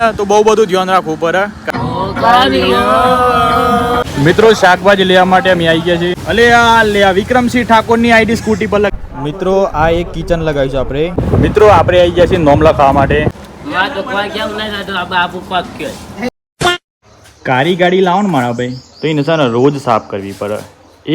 તો બહુ બધું ધ્યાન રાખવું પડે. મિત્રો, શાકભાજી લેવા માટે અમે આવી ગયા છીએ. અલે આ લે વિક્રમસિંહ વિક્રમસિંહ ઠાકોરની આઈડી સ્કૂટી પર મિત્રો, આ એક કિચન લગાવ્યું છે આપણે. મિત્રો, આપણે આવી ગયા છીએ નોમ ખાવા માટે. કારી ગાડી લાવો ને મારા ભાઈ. તો એ નિશાને ને રોજ સાફ કરવી પડે.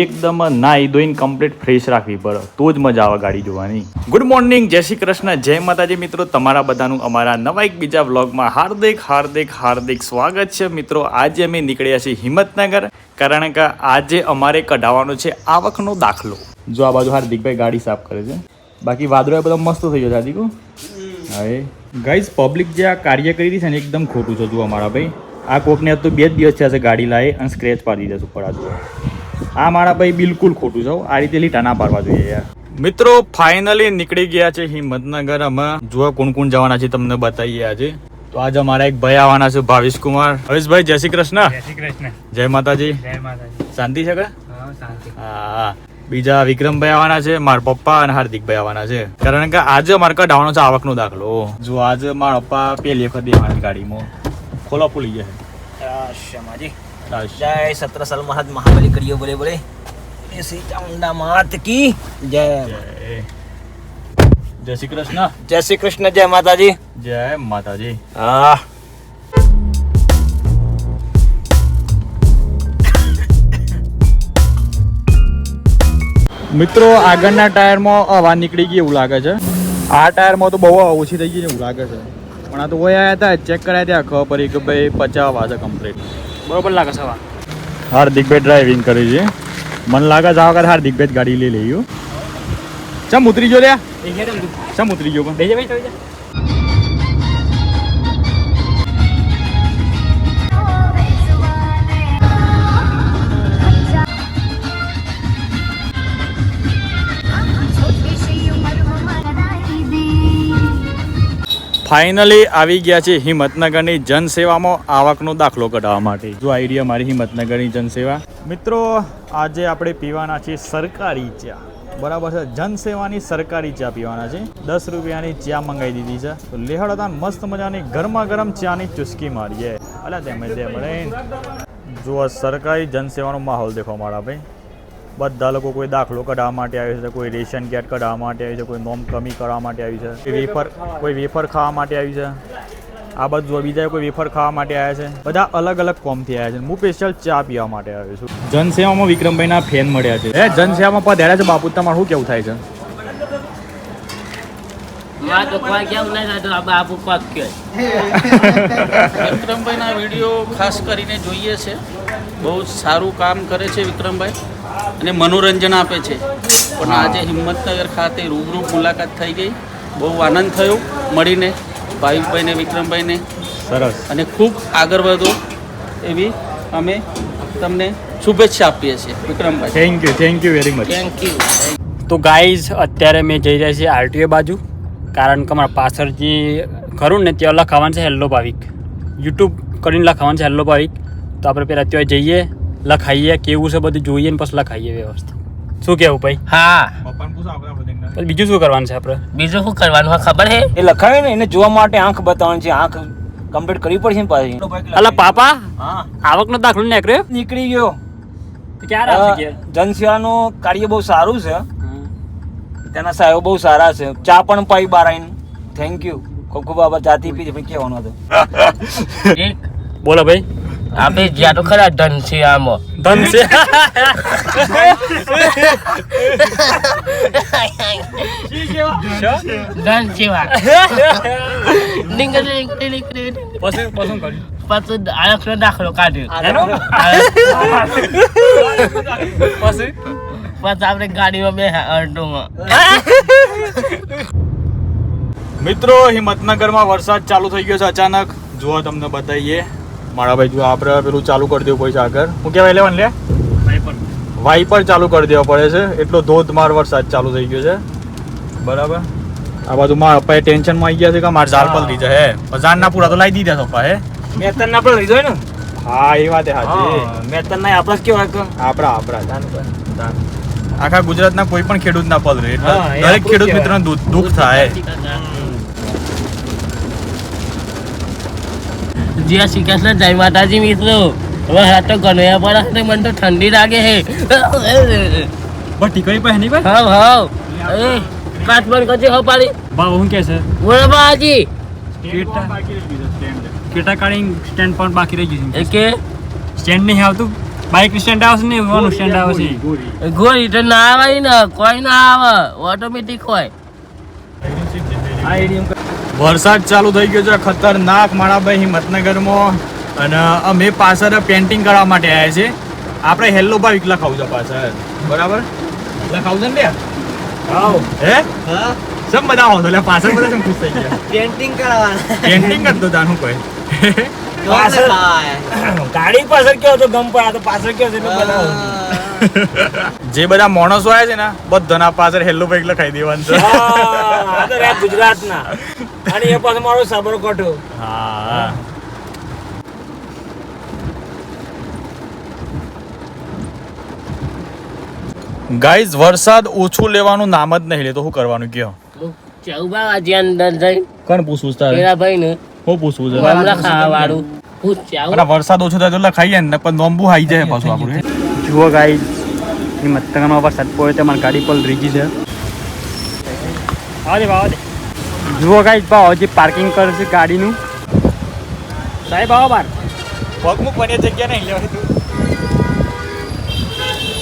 એકદમ નાઈ ધોઈને કમ્પ્લીટ ફ્રેશ રાખવી પડે. તો જ મજા આવે ગાડી જોવાની. ગુડ મોર્નિંગ જય શ્રી કૃષ્ણ જય માતાજી મિત્રો. તમારા બધાનું અમારા નવા એક બીજા વ્લોગમાં હાર્દિક હાર્દિક હાર્દિક સ્વાગત છે મિત્રો. આજે અમે નીકળ્યા છીએ હિંમતનગર કારણ કે આજે અમારે કઢાવવાનો છે આવકનો દાખલો. જો આ બાજુ હાર્દિકભાઈ ગાડી સાફ કરે છે. બાકી વાદળો બધો મસ્ત થઈ ગયો હાર્દિકો. હવે ગાઈઝ પબ્લિક જે આ કાર્ય કરી રહી છે ને એકદમ ખોટું છે જુઓ અમારા ભાઈ. આ કોકને તો બે જ દિવસ થયા છે ગાડી લાવે અને સ્ક્રેચ પાડી દીધા ઉપર આ જુઓ. આ મારા ભાઈ બિલકુલ ખોટું છે આ રીતે લીટા ના પાડવા જોઈએ યાર. મિત્રો ફાઇનલી નીકળી ગયા છે હિંમતનગર. અમે જોવા કોણ કોણ જવાના છે તમને બતાવીએ આજે. તો આજે અમારા એક ભાઈ આવવાના છે ભાવેશ કુમાર. ભાવેશભાઈ જય શ્રી કૃષ્ણ. શ્રી કૃષ્ણ. જય માતાજી. જય માતાજી. શાંતિ છે કે? હા બીજા વિક્રમભાઈ આવવાના છે મારા પપ્પા અને હાર્દિકભાઈ આવવાના છે. કારણ કે આજે અમારે આવવાનો છે આવકનો દાખલો. જો આજે મારા પપ્પા પેલી વખત બે મારી ગાડીમાં ખોલો ફૂલી જાય રાશ. જય સત્ર સાલ મહાબલી કરીએ બોલે બોલે. એ શ્રી ચામુંડા માત કી જય. જય શ્રી કૃષ્ણ જય શ્રી કૃષ્ણ જય માતાજી. જય માતાજી. હા. મિત્રો આગળના ટાયરમાં હવા નીકળી ગઈ એવું લાગે છે. આ ટાયરમાં તો બહુ ઓછી થઈ ગઈ છે એવું લાગે છે. પણ આ તો ઓયા આવ્યા હતા ચેક કરાયા ત્યાં ખબર પડી કે ભાઈ પચાસ છે કમ્પ્લીટ બરોબર લાગે સવા હાર્દિકભાઈ ડ્રાઇવિંગ કરે છે. મને લાગે છે આ વખત હાર્દિકભાઈ ગાડી લઈ લઈ ચમ ઉતરી જો લ્યા ચમ ઉતરી ગયો પણ? ફાઇનલી આવી ગયા છે હિંમતનગરની જનસેવામાં આવકનો દાખલો કઢાવવા માટે. જો આઈડિયા મારી હિંમતનગરની જનસેવા? મિત્રો, આજે આપણે પીવાના છે સરકારી ચા. બરાબર છે? જનસેવાની સરકારી ચા પીવાના છે. દસ રૂપિયાની ચા મંગાવી દીધી છે. તો લેહડ હતા મસ્ત મજાની ગરમા ગરમ ચાની ચુસ્કી મારીએ. અલા તેમ તેમ જો સરકારી જનસેવાનો માહોલ દેખો મારા ભાઈ. બધા લોકો કોઈ દાખલો કઢાવવા માટે આવ્યું છે કોઈ રેશન કાર્ડ કઢાવવા માટે આવ્યું છે કોઈ નોમ કમી કરવા માટે આવ્યું છે વેફર કોઈ વેફર ખાવા માટે આવ્યું છે. આ બધું બીજા કોઈ વેફર ખાવા માટે આવ્યા છે બધા અલગ અલગ કોમથી આવ્યા છે. હું સ્પેશિયલ ચા પીવા માટે આવ્યો છું. જનસેવામાં વિક્રમભાઈના ફેન મળ્યા છે. એ જનસેવામાં પધાર્યા છે બાપુ તમારું શું કેવું થાય છે? વિક્રમભાઈના વીડિયો ખાસ કરીને જોઈએ છે. બહુ જ સારું કામ કરે છે વિક્રમભાઈ. અને મનોરંજન આપે છે. પણ આજે હિંમતનગર ખાતે રૂબરૂ મુલાકાત થઈ ગઈ. બહુ આનંદ થયો મળીને ભાવિકભાઈને વિક્રમભાઈને. સરસ. અને ખૂબ આગળ વધો એવી અમે તમને શુભેચ્છા આપીએ છીએ. વિક્રમભાઈ. Thank you thank you very much thank you તો ગાઈઝ અત્યારે મેં જઈ રહ્યા છીએ આરટીઓ બાજુ. કારણ કે મારા પાછળ જે ખરું ને ત્યાં લખાવાનું છે હેલ્લો ભાવિક. યુટ્યુબ કરીને લખાવાનું છે હેલ્લો ભાવિક. તો આપણે પહેલાં ત્યાં જઈએ. લખાઈએ કેવું છે બધું જોઈએ ને પછી લખાઈએ વ્યવસ્થિત. શું કેવું ભાઈ? હા. પછી બીજું શું કરવાનું છે આપણે? બીજું શું કરવાનું હોય ખબર હે એ લખાય ને એને જોવા માટે આંખ બતાવવાની છે આંખ કમ્પ્લીટ કરવી પડશે ને પાછી. અલા પાપા હા. આવકનો દાખલો નીકળ્યો? નીકળી ગયો. ક્યારે આવશે જનસેવાનું કાર્ય બહુ સારું છે. તેના સાહેબ બહુ સારા છે. ચા પણ પાઈ બાર આવીને થેન્ક યુ ખૂબ ખૂબ આભાર. જાતિ પી પણ કહેવાનું હતું. બોલો ભાઈ. આપણે જ્યાં તો ખરા ધન છે આમાં. ધન છે? ધન છે પછી પછી પાછું આળસનો દાખલો કાઢ્યો. પછી? આપણે ગાડીમાં બે અડધોમાં. મિત્રો હિંમતનગરમાં વરસાદ ચાલુ થઈ ગયો છે અચાનક. જુઓ તમને બતાવીએ મારા ભાઈ જો આપણે પેલું ચાલુ કરી દેવું પડશે આગળ. હું કહેવાય લેવાનું લે. વાઈપર ચાલુ કરી દેવા પડે છે. એટલો ધોધમાર વરસાદ ચાલુ થઈ ગયો છે. બરાબર? આ બાજુ મારા પપ્પાએ ટેન્શનમાં આવી ગયા છે કે મારે ઝાડ પર લીધા હે ઝાડ ના પૂરા તો લાવી દીધા પપ્પા હે મેતન ના પણ લીધો ને? હા એ વાત સાચી મેતન ના આપણે કેવો આપણા આપણા આખા ગુજરાતના કોઈ પણ ખેડૂત ના પલ રહે. એટલે દરેક ખેડૂત મિત્ર મિત્રને દુઃખ થાય. જય શ્રી કૃષ્ણ જય માતાજી મિત્રો. હવે હા તો ગણ્યા પડે છે મને તો ઠંડી લાગે હે બસ ટીકડી પાસે નહીં ભાઈ? હાવ હા એ કાચ બંધ કરજે હો પાડી. બા હું કે છે? બોલો બાજી કેટા કેટા કાઢી સ્ટેન્ડ પણ બાકી રહી ગયું છે. કે? સ્ટેન્ડ નહીં આવતું? બાઇક સ્ટેન્ડ આવશે ને ઓનું સ્ટેન્ડ આવશે? ગોળી તો ના આવે ને કોઈ ના આવે. ઓટોમેટિક હોય. વરસાદ ચાલુ થઈ ગયો છે. ખતરનાક માણાભાઈ હિંમતનગરમાં. અને અમે પાછળ પેન્ટિંગ કરવા માટે આવ્યા છે આપણે હેલ્લો ભાવ એકલા ખાવું છે પાછળ. બરાબર? લખાવું છે ને લે હે? સમ બધા હો તો લે પાછળ બધા સમ ખુશ થઈ ગયા? પેન્ટિંગ કરાવવાના પેન્ટિંગ કરતો તાનું કોઈ. ગાડી પાછળ કયો તો ગમ પડ્યા તો પાછળ કયો છે? એટલે બનાવો. જે બધા માણસો આવ્યા છે ને બધાના પાછળ હેલ્લો ભાવિક લખાઈ દેવાનું છે. આ તો રહ્યા ગુજરાતના. અને એ પાછો મારો સાબરકોઠો હા. ગાઈઝ વરસાદ ઓછું લેવાનું નામ જ નહીં લેતો શું કરવાનું કયો ચૌબા વાજી અંદર જઈ? કોણ પૂછવું છે પેલા ભાઈ ને હું પૂછવું છે? હમણાં ખાવા વાળું હું વરસાદ ઓછો થાય તો એટલે ખાઈએ ને પણ નોંબુ આવી જાય પાછું આપણે જુઓ ગાઈ હિંમતનગરમાં વરસાદ પડ્યો તો મારી ગાડી પર રીજી છે. આવા દે આવા દે. જુઓ ગાઈ ભાવ હજી પાર્કિંગ કરે છે ગાડીનું. સાહેબ આવો બાર. પગ મુક બની જગ્યા નહીં લેવાની તું.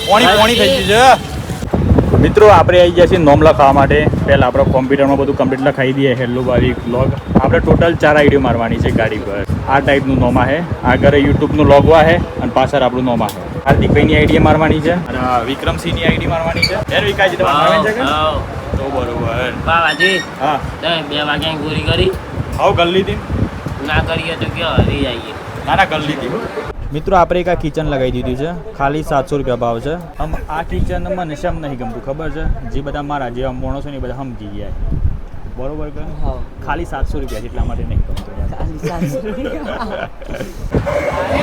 પોણી પોણી થઈ ગયું છે. મિત્રો આપણે આવી ગયા છીએ નોમ લખાવા માટે. પહેલાં આપણે કોમ્પ્યુટરમાં બધું કમ્પ્લીટ લખાઈ દઈએ. હેલ્લો બારી લોગ આપણે ટોટલ ચાર આઈડીઓ મારવાની છે ગાડી પર. આ ટાઈપનું નોમા છે. આગળ યુટ્યુબનું લોગવા છે અને પાછળ આપણું નોમા છે. હાર્દિકભાઈની આઈડી મારવાની છે અને વિક્રમસિંહની આઈડી મારવાની છે. વિકાસજી તમારે મારવાની છે કે? તો બરોબર. બાવાજી હા. બે વાગ્યા પૂરી કરી. આવ ગલ્લી થી ના કરીએ તો કયો હરી જઈએ ના ના ગલ્લી થી મિત્રો આપણે એક આ કિચન લગાવી દીધું છે. ખાલી સાતસો રૂપિયા ભાવ છે. આમ આ કિચન મને શેમ નહીં ગમતું ખબર છે? જે બધા મારા જેવા માણસો ને એ બધા સમજી ગયા બરોબર કે ખાલી સાતસો રૂપિયા છે એટલા માટે નહીં ગમતું.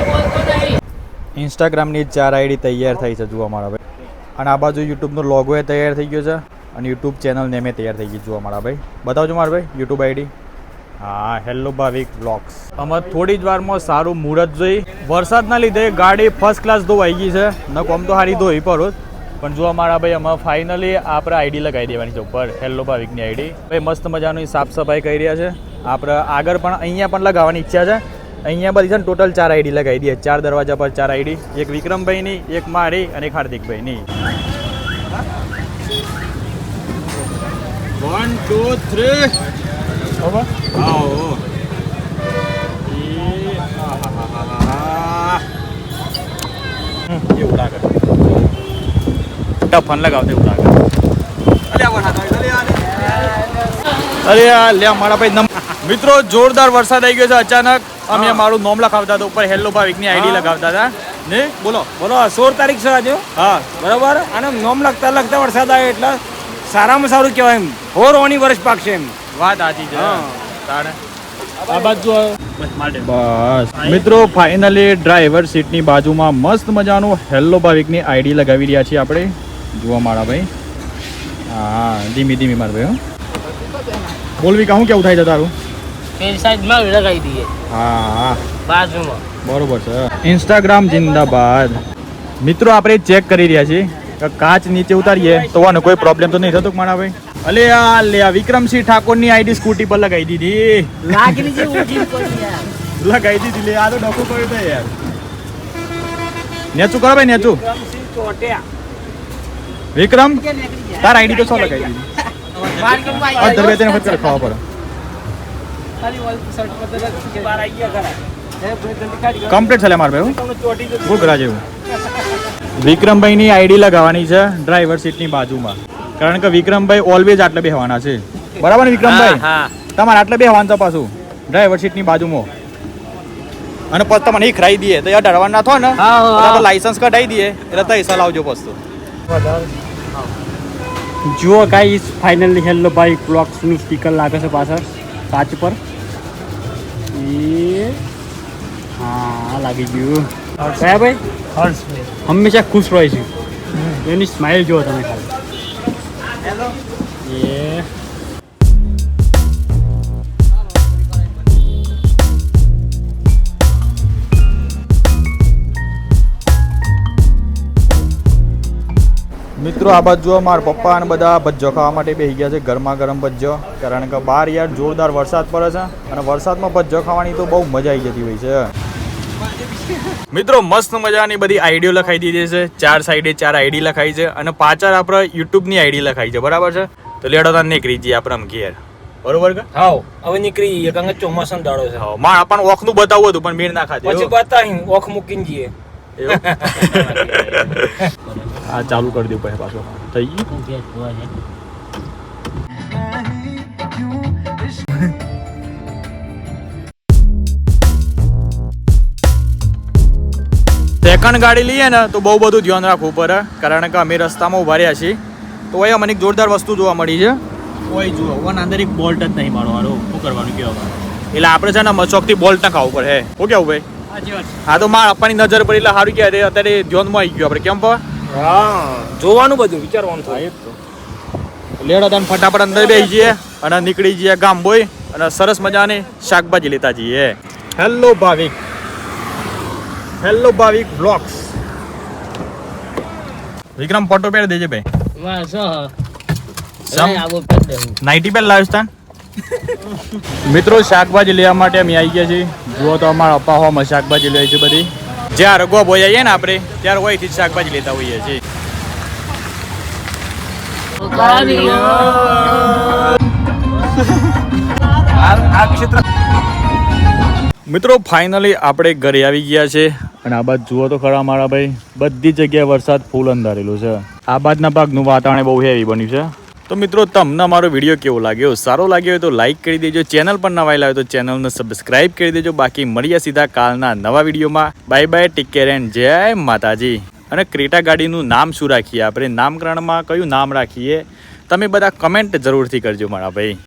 ઇન્સ્ટાગ્રામની ચાર આઈડી તૈયાર થઈ છે જોવા મારા ભાઈ. અને આ બાજુ યુટ્યુબનો લોગો એ તૈયાર થઈ ગયો છે અને યુટ્યુબ ચેનલ નેમે તૈયાર થઈ ગઈ જોવા મારા ભાઈ. બતાવજો મારા ભાઈ, યુટ્યુબ આઈડી. હા, હેલો ભાવિક બ્લોગ્સ. અમે થોડી જ વારમાં સારું મુહૂર્ત જોઈ. વરસાદના લીધે ગાડી ફર્સ્ટ ક્લાસ ધોવાઈ ગઈ છે. ન કોમ તો સારી ધોઈ પર પણ જો મારા ભાઈ, અમે ફાઇનલી આપણે આઈડી લગાવી દેવાની છે ઉપર. હેલો ભાવિકની આઈડી. ભાઈ, મસ્ત મજાની સાફ સફાઈ કરી રહ્યા છે. આપણે આગળ પણ અહીંયા પણ લગાવવાની ઈચ્છા છે. અહીંયા બધી છે ને ટોટલ ચાર આઈડી લગાવી દઈએ. ચાર દરવાજા પર ચાર આઈડી એક વિક્રમભાઈની એક મારી અને એક હાર્દિકભાઈની. વન ટુ થ્રી આવો. એવું લાગે. ટફન લગાવતો એવું લાગે. અરે આ લે મારા ભાઈ મિત્રો જોરદાર વરસાદ આવી ગયો છે અચાનક. અમે મારું નોમ લખાવતા હતા ઉપર હેલ્લો ભાવિકની આઈડી લગાવતા હતા. ને? બોલો. બોલો સોળ તારીખ છે આજે હા? બરોબર? અને નોમ લખતા લખતા વરસાદ આવે એટલે સારામાં સારું કહેવાય એમ. હોર ઓની વર્ષ પાકશે એમ. વાત સાચી છે. તારે આ બાજુ બસ મિત્રો ફાઇનલી ડ્રાઈવર સીટની બાજુમાં મસ્ત મજાનું હેલ્લો ભાવિકની આઈડી લગાવી રહ્યા છીએ આપણે. જુઓ મારા ભાઈ. હા ધીમી ધીમી મારા ભાઈ હો. બોલ વિકા શું કેવું થાય છે તારું? પેલી સાઈડમાં લગાવી દઈએ. હા હા. બાજુમાં. બરોબર છે. ઇન્સ્ટાગ્રામ જિંદાબાદ. મિત્રો આપણે ચેક કરી રહ્યા છીએ કાચ નીચે ઉતારીએ તો આનો કોઈ પ્રોબ્લેમ તો નહીં થતો કે ભાઈ? અલે આ લે આ વિક્રમસિંહ ઠાકોરની આઈડી સ્કૂટી પર લગાવી દીધી. લાગણી જે લગાવી દીધી લે આ તો ડખો કર્યો તો યાર. નેચું કરો ભાઈ નેચું. વિક્રમ તાર આઈડી તો શું લગાવી દીધી? અધર બે ત્રણ વખત ખાવા પડે. કમ્પ્લીટ છે મારે ભાઈ ગોગરા જેવું વિક્રમભાઈની આઈડી લગાવવાની છે ડ્રાઈવર સીટની બાજુમાં. કારણ કે વિક્રમભાઈ ઓલવેઝ આટલે બેહવાના છે. બરાબર ને વિક્રમભાઈ? તમારે આટલે બેહવાનું તો પાછું ડ્રાઈવર સીટની બાજુમાં. અને પછી તમને એ ખરાઈ દઈએ તો યાર ડરવા ના થો ને. લાયસન્સ કઢાઈ દઈએ એટલે પૈસા લાવજો પછી. જુઓ ગાઈસ ફાઇનલી હેલ્લો ભાઈ બ્લોક્સનું સ્ટીકર લાગે છે પાછળ કાચ પર. એ હા લાગી ગયું. કયા ભાઈ? હંમેશા ખુશ રહે છે. એની સ્માઇલ જુઓ તમે ખાલી. એ મિત્રો આ બાજુ મારા પપ્પા અને બધા ભજ્જો ખાવા માટે બેસી ગયા છે. ગરમા ગરમ ભજ્જો કારણ કે બહાર યાર જોરદાર વરસાદ પડે છે અને વરસાદમાં ભજ્જો ખાવાની તો બહુ મજા આવી જતી હોય છે. મિત્રો મસ્ત મજાની બધી આઈડીઓ લખાઈ દીધી છે. ચાર સાઈડે ચાર આઈડી લખાઈ છે અને પાછળ આપણે યુટ્યુબની આઈડી લખાઈ છે. બરાબર છે? તો લેડો તાર નીકળી જઈએ આપણે આમ ઘેર. બરોબર કે? હા હવે નીકળી જઈએ. કારણ કે ચોમાસાનો દાડો છે. હા માર આપણને ઓખનું બતાવવું હતું પણ મેળ ના ખાધે પછી બતાવી ઓખ મૂકીને જઈએ. આ ચાલુ કરી દઉં પછી પાછો. થઈ ગયું. સેકન્ડ ગાડી લઈએ ને તો બહુ બધું ધ્યાન રાખવું પડે કારણ કે અમે રસ્તામાં ઊભા રહ્યા છીએ. તો અહીંયા મને એક જોરદાર વસ્તુ જોવા મળી છે. કોઈ જુઓ વન અંદર એક બોલ્ટ જ નહીં મારવાનો શું કરવાનું કહેવાનું એટલે આપણે છે ને મચોકથી બોલ્ટ ના ખાવું પડે હે. શું કેવું ભાઈ? હા તો માર આપવાની નજર પડી એટલે સારું કહેવાય. અત્યારે ધ્યાનમાં આવી ગયું આપણે. કેમ હા જોવાનું બધું વિચારવાનું થાય લેડા તને ફટાફટ અંદર બેસી જઈએ અને નીકળી જઈએ ગામ બોય અને સરસ મજાની શાકભાજી લેતા જઈએ. Hello Bhavik. Hello Bhavik blogs Vikram photo pad દેજે ભાઈ. નાઇટી પેડ લાવ્યો તાન. મિત્રો, શાકભાજી લેવા માટે અમે આવી ગયા છીએ. જુઓ તો અમારા અપ્પા હોમાં શાકભાજી લે છીએ બધી. જ્યાં રગવા બોઈ આવીએ ને આપણે, ત્યારે હોયથી જ શાકભાજી લેતા હોઈએ છીએ. મિત્રો ફાઇનલી આપણે ઘરે આવી ગયા છે. અને આ બાદ જુઓ તો ખરા મારા ભાઈ, બધી જગ્યાએ વરસાદ ફૂલ અંધારેલું છે. આ બાદના ભાગનું વાતાવરણ બહુ હેવી બન્યું છે. તો મિત્રો, તમને મારો વીડિયો કેવો લાગ્યો? સારો લાગ્યો હોય તો લાઇક કરી દેજો. ચેનલ પર નવા હોય તો ચેનલને સબસ્ક્રાઇબ કરી દેજો. બાકી મળીએ સીધા કાલના નવા વિડીયોમાં. Bye bye take care and જય માતાજી. અને ક્રેટા ગાડીનું નામ શું રાખીએ આપણે? નામકરણમાં કયું નામ રાખીએ? તમે બધા કમેન્ટ જરૂરથી કરજો મારા ભાઈ.